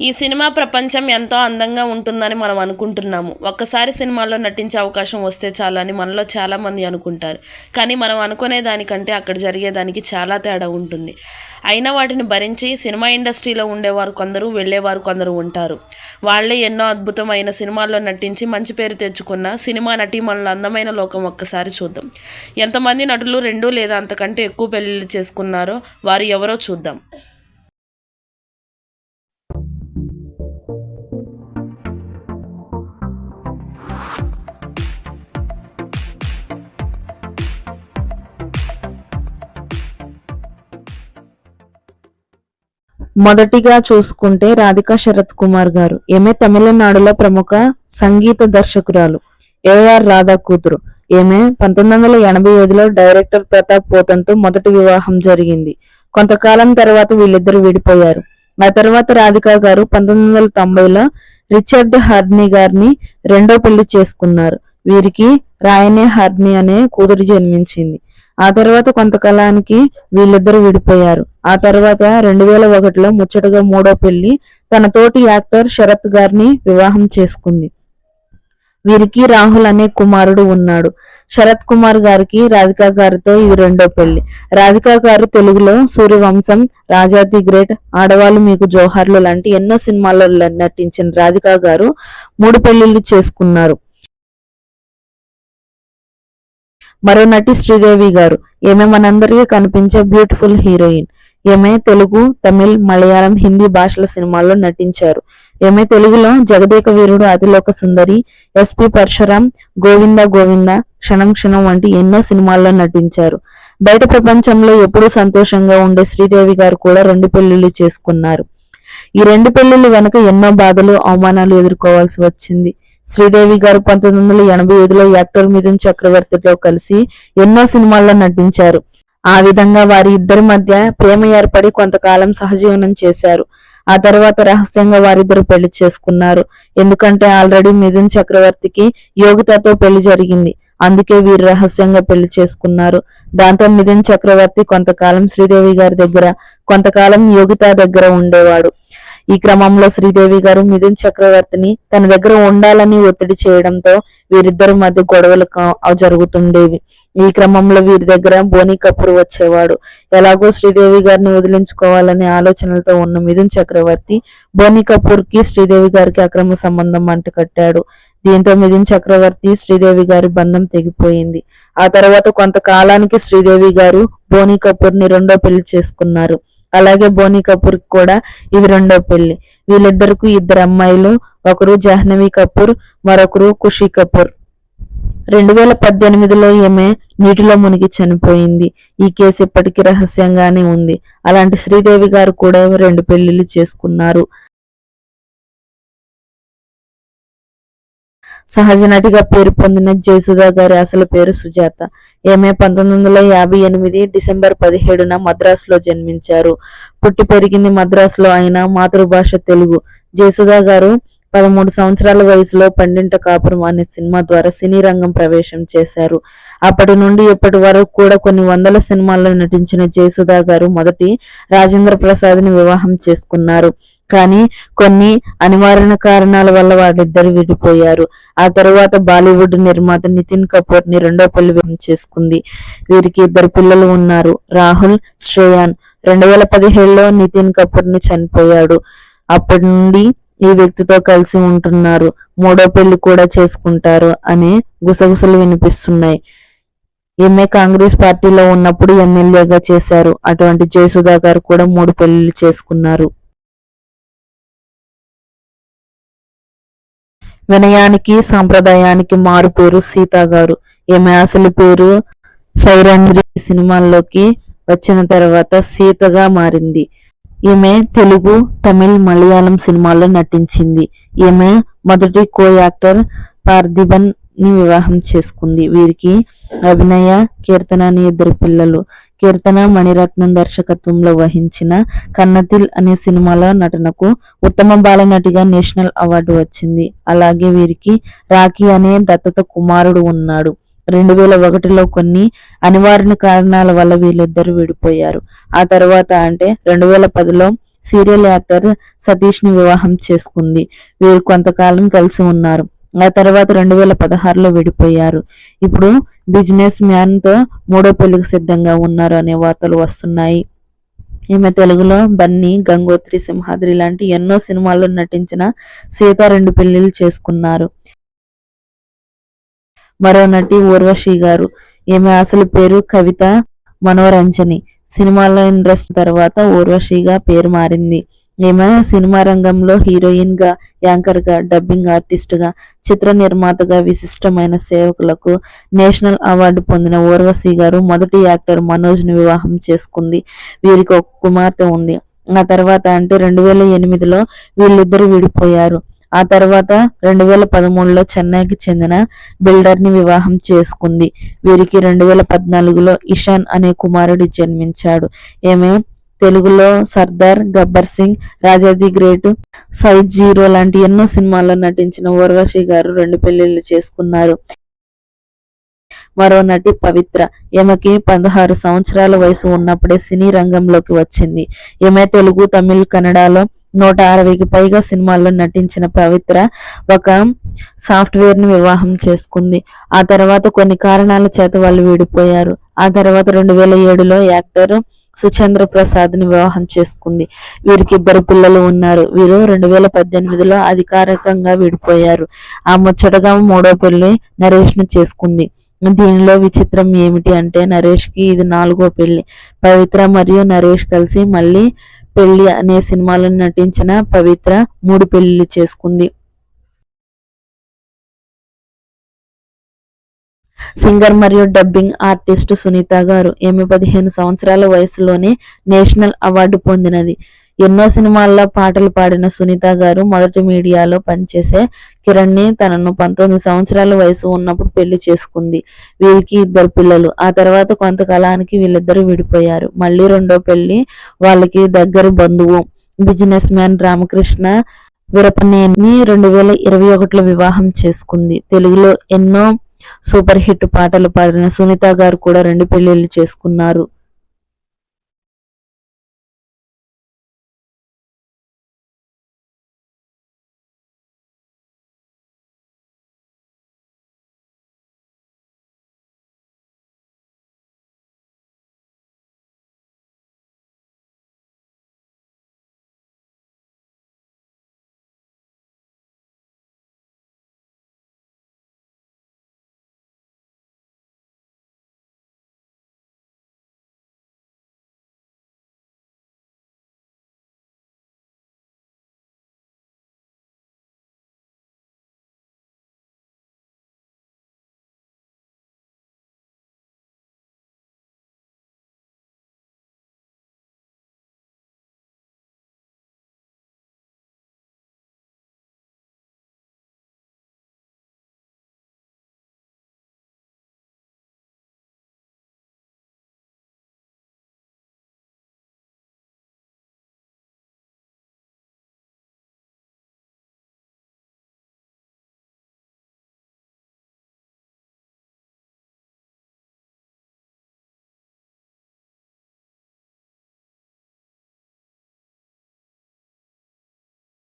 ఈ సినిమా ప్రపంచం ఎంతో అందంగా ఉంటుందని మనం అనుకుంటున్నాము. ఒక్కసారి సినిమాలో నటించే అవకాశం వస్తే చాలు అని మనలో చాలామంది అనుకుంటారు. కానీ మనం అనుకునే దానికంటే అక్కడ జరిగేదానికి చాలా తేడా ఉంటుంది. అయినా వాటిని భరించి సినిమా ఇండస్ట్రీలో ఉండేవారు కొందరు వెళ్ళేవారు కొందరు ఉంటారు. వాళ్ళే ఎన్నో అద్భుతమైన సినిమాల్లో నటించి మంచి పేరు తెచ్చుకున్న సినిమా నటీమణుల అందమైన లోకం ఒక్కసారి చూద్దాం. ఎంతమంది నటులు రెండు లేదా అంతకంటే ఎక్కువ పెళ్ళిళ్ళు చేసుకున్నారో వారు ఎవరో చూద్దాం. మొదటిగా చూసుకుంటే రాధికా శరత్ కుమార్ గారు. ఈమె తమిళనాడులో ప్రముఖ సంగీత దర్శకురాలు. ఏఆర్ రాధా కూతురు. ఈమె పంతొమ్మిది వందల ఎనభై ఐదులో డైరెక్టర్ ప్రతాప్ పోతంతో మొదటి వివాహం జరిగింది. కొంతకాలం తర్వాత వీళ్ళిద్దరు విడిపోయారు. ఆ తర్వాత రాధిక గారు పంతొమ్మిది వందల తొంభైలో రిచర్డ్ హార్నీ గారిని రెండో పెళ్ళి చేసుకున్నారు. వీరికి రాయనే హార్నీ అనే కూతురు జన్మించింది. ఆ తర్వాత కొంతకాలానికి వీళ్ళిద్దరూ విడిపోయారు. ఆ తర్వాత రెండు వేల ఒకటిలో ముచ్చటగా మూడో పెళ్ళి తన తోటి యాక్టర్ శరత్ గారిని వివాహం చేసుకుంది. వీరికి రాహుల్ అనే కుమారుడు ఉన్నాడు. శరత్ కుమార్ గారికి రాధికా గారితో ఇది రెండో పెళ్ళి రాధికా గారు తెలుగులో సూర్యవంశం రాజాది గ్రేట్ ఆడవాళ్ళు మీకు జోహార్లు లాంటి ఎన్నో సినిమాల్లో నటించిన రాధికా గారు మూడు పెళ్ళిళ్ళు చేసుకున్నారు. మరో నటి శ్రీదేవి గారు. ఈమె మనందరికీ కనిపించే బ్యూటిఫుల్ హీరోయిన్. ఈమె తెలుగు తమిళ్ మలయాళం హిందీ భాషల సినిమాల్లో నటించారు. ఈమె తెలుగులో జగదేక వీరుడు అతిలోక సుందరి ఎస్పి పరశురాం గోవింద గోవింద క్షణం క్షణం వంటి ఎన్నో సినిమాల్లో నటించారు. బయట ప్రపంచంలో ఎప్పుడూ సంతోషంగా ఉండే శ్రీదేవి గారు కూడా రెండు పెళ్ళిళ్ళు చేసుకున్నారు. ఈ రెండు పెళ్ళిళ్ళు వెనుక ఎన్నో బాధలు అవమానాలు ఎదుర్కోవాల్సి వచ్చింది. శ్రీదేవి గారు పంతొమ్మిది వందల ఎనభై ఐదులో యాక్టర్ మిథున్ చక్రవర్తితో కలిసి ఎన్నో సినిమాల్లో నటించారు. ఆ విధంగా వారి ఇద్దరి మధ్య ప్రేమ ఏర్పడి కొంతకాలం సహజీవనం చేశారు. ఆ తర్వాత రహస్యంగా వారిద్దరు పెళ్ళి చేసుకున్నారు. ఎందుకంటే ఆల్రెడీ మిథున్ చక్రవర్తికి యోగితతో పెళ్ళి జరిగింది. అందుకే వీరు రహస్యంగా పెళ్ళి చేసుకున్నారు. దాంతో మిథున్ చక్రవర్తి కొంతకాలం శ్రీదేవి గారి దగ్గర కొంతకాలం యోగిత దగ్గర ఉండేవాడు. ఈ క్రమంలో శ్రీదేవి గారు మిథున్ చక్రవర్తిని తన దగ్గర ఉండాలని ఒత్తిడి చేయడంతో వీరిద్దరి మధ్య గొడవలు జరుగుతుండేవి. ఈ క్రమంలో వీరి దగ్గర బోనీ కపూర్ వచ్చేవాడు. ఎలాగో శ్రీదేవి గారిని వదిలించుకోవాలనే ఆలోచనలతో ఉన్న మిథున్ చక్రవర్తి బోనీ కపూర్కి శ్రీదేవి గారికి అక్రమ సంబంధం అంటకట్టాడు. దీంతో మిథున్ చక్రవర్తి శ్రీదేవి గారి బంధం తెగిపోయింది. ఆ తర్వాత కొంతకాలానికి శ్రీదేవి గారు బోనీ కపూర్ని రెండో పెళ్ళి చేసుకున్నారు. అలాగే బోనీ కపూర్ కూడా ఇది రెండో పెళ్ళి. వీళ్ళిద్దరికి ఇద్దరు అమ్మాయిలు ఒకరు జాహ్నవి కపూర్ మరొకరు ఖుషి కపూర్. రెండు వేల పద్దెనిమిదిలో ఈమె నీటిలో మునిగి చనిపోయింది. ఈ కేసు ఇప్పటికీ రహస్యంగానే ఉంది. అలాంటి శ్రీదేవి గారు కూడా రెండు పెళ్ళిళ్ళు చేసుకున్నారు. సహజ నటిగా పేరు పొందిన జయసుధా గారి అసలు పేరు సుజాత. ఈమె పంతొమ్మిది వందల యాభై ఎనిమిది డిసెంబర్ పదిహేడున మద్రాసులో జన్మించారు. పుట్టి పెరిగింది మద్రాసులో అయిన మాతృభాష తెలుగు. జయసుధా గారు పదమూడు సంవత్సరాల వయసులో పండింట కాపురం అనే సినిమా ద్వారా సినీ రంగం ప్రవేశం చేశారు. అప్పటి నుండి ఇప్పటి వరకు కూడా కొన్ని వందల సినిమాల్లో నటించిన జయసుధా గారు మొదటి రాజేంద్ర ప్రసాద్ని వివాహం చేసుకున్నారు. కానీ కొన్ని అనివార్య కారణాల వల్ల వాళ్ళిద్దరు విడిపోయారు. ఆ తర్వాత బాలీవుడ్ నిర్మాత నితిన్ కపూర్ని రెండో పెళ్ళి వివాహం చేసుకుంది. వీరికి ఇద్దరు పిల్లలు ఉన్నారు. రాహుల్ శ్రేయాన్. రెండు వేల పదిహేడులో నితిన్ కపూర్ని చనిపోయాడు. అప్పటి నుండి ఈ వ్యక్తితో కలిసి ఉంటున్నారు. మూడో పెళ్ళి కూడా చేసుకుంటారు అనే గుసగుసలు వినిపిస్తున్నాయి. ఈమె కాంగ్రెస్ పార్టీలో ఉన్నప్పుడు ఎమ్మెల్యేగా చేశారు. అటువంటి జయసుధా గారు కూడా మూడు పెళ్ళిళ్ళు చేసుకున్నారు. వినయానికి సాంప్రదాయానికి మారు పేరు సీత గారు. ఈమె అసలు పేరు సైరంద్రి సినిమాల్లోకి వచ్చిన తర్వాత సీతగా మారింది. ఈమె తెలుగు తమిళ్ మలయాళం సినిమాల్లో నటించింది. ఈమె మొదటి కో యాక్టర్ పార్థిబన్ని వివాహం చేసుకుంది. వీరికి అభినయ కీర్తన అని ఇద్దరు పిల్లలు. కీర్తన మణిరత్నం దర్శకత్వంలో వహించిన కన్నతిల్ అనే సినిమాలో నటనకు ఉత్తమ బాలనటిగా నేషనల్ అవార్డు వచ్చింది. అలాగే వీరికి రాఖీ అనే దత్తత కుమారుడు ఉన్నాడు. రెండు వేల ఒకటిలో కొన్ని అనివార్య కారణాల వల్ల వీళ్ళిద్దరూ విడిపోయారు. ఆ తర్వాత అంటే రెండు వేల పదిలో సీరియల్ యాక్టర్ సతీష్ని వివాహం చేసుకుంది. వీరు కొంతకాలం కలిసి ఉన్నారు. ఆ తర్వాత రెండు వేల పదహారులో విడిపోయారు. ఇప్పుడు బిజినెస్ మ్యాన్తో మూడో పెళ్ళికి సిద్ధంగా ఉన్నారు అనే వార్తలు వస్తున్నాయి. ఈమె తెలుగులో బన్నీ గంగోత్రి సింహాద్రి లాంటి ఎన్నో సినిమాల్లో నటించిన సీత రెండు పెళ్ళిళ్ళు చేసుకున్నారు. మరో నటి ఊర్వశి గారు. ఈమె అసలు పేరు కవిత మనోరంజని. సినిమాలో ఇండస్ట్రీ తర్వాత ఊర్వశిగా పేరు మారింది. ఈమె సినిమా రంగంలో హీరోయిన్గా యాంకర్గా డబ్బింగ్ ఆర్టిస్ట్గా చిత్ర నిర్మాతగా విశిష్టమైన సేవకులకు నేషనల్ అవార్డు పొందిన ఊర్వశి గారు మొదటి యాక్టర్ మనోజ్ను వివాహం చేసుకుంది. వీరికి ఒక కుమార్తె ఉంది. ఆ తర్వాత అంటే రెండు వేల ఎనిమిదిలో వీళ్ళిద్దరు విడిపోయారు. ఆ తర్వాత రెండు వేల పదమూడులో చెన్నైకి చెందిన బిల్డర్ని వివాహం చేసుకుంది. వీరికి రెండు వేల పద్నాలుగులో ఇషాన్ అనే కుమారుడు జన్మించాడు. ఈమె తెలుగులో సర్దార్ గబ్బర్ సింగ్ రాజాది గ్రేట్ సైజ్ జీరో లాంటి ఎన్నో సినిమాల్లో నటించిన ఊర్వశి గారు రెండు పెళ్ళిళ్ళు చేసుకున్నారు. మరో నటి పవిత్ర ఈమెకి పదహారు సంవత్సరాల వయసు ఉన్నప్పుడే సినీ రంగంలోకి వచ్చింది. ఈమె తెలుగు తమిళ్ కన్నడలో నూట అరవైకి పైగా సినిమాల్లో నటించిన పవిత్ర ఒక సాఫ్ట్వేర్ని వివాహం చేసుకుంది. ఆ తర్వాత కొన్ని కారణాల చేత వాళ్ళు విడిపోయారు. ఆ తర్వాత రెండు వేల ఏడులో యాక్టర్ సుచంద్ర ప్రసాద్ని వివాహం చేసుకుంది. వీరికి ఇద్దరు పిల్లలు ఉన్నారు. వీరు రెండు వేల పద్దెనిమిదిలో అధికారికంగా విడిపోయారు. ఆ ముచ్చటగా మూడో పెళ్ళి నరేష్ను చేసుకుంది. దీనిలో విచిత్రం ఏమిటి అంటే నరేష్కి ఇది నాలుగో పెళ్ళి. పవిత్ర మరియు నరేష్ కలిసి మళ్ళీ పెళ్ళి అనే సినిమాలో నటించిన పవిత్ర మూడు పెళ్ళిళ్ళు చేసుకుంది. సింగర్ మరియు డబ్బింగ్ ఆర్టిస్ట్ సునీత గారు ఈమె పదిహేను సంవత్సరాల వయసులోనే నేషనల్ అవార్డు పొందినది. ఎన్నో సినిమాల్లో పాటలు పాడిన సునీత గారు మొదటి మీడియాలో పనిచేసే కిరణ్ని తనను పంతొమ్మిది సంవత్సరాల వయసు ఉన్నప్పుడు పెళ్ళి చేసుకుంది. వీరికి ఇద్దరు పిల్లలు. ఆ తర్వాత కొంతకాలానికి వీళ్ళిద్దరూ విడిపోయారు. మళ్ళీ రెండో పెళ్ళి వాళ్ళకి దగ్గర బంధువు బిజినెస్ మ్యాన్ రామకృష్ణ విరపనేని రెండు వేల ఇరవై ఒకటిలో వివాహం చేసుకుంది. తెలుగులో ఎన్నో సూపర్ హిట్ పాటలు పాడిన సునీత గారు కూడా రెండు పెళ్ళిళ్ళు చేసుకున్నారు.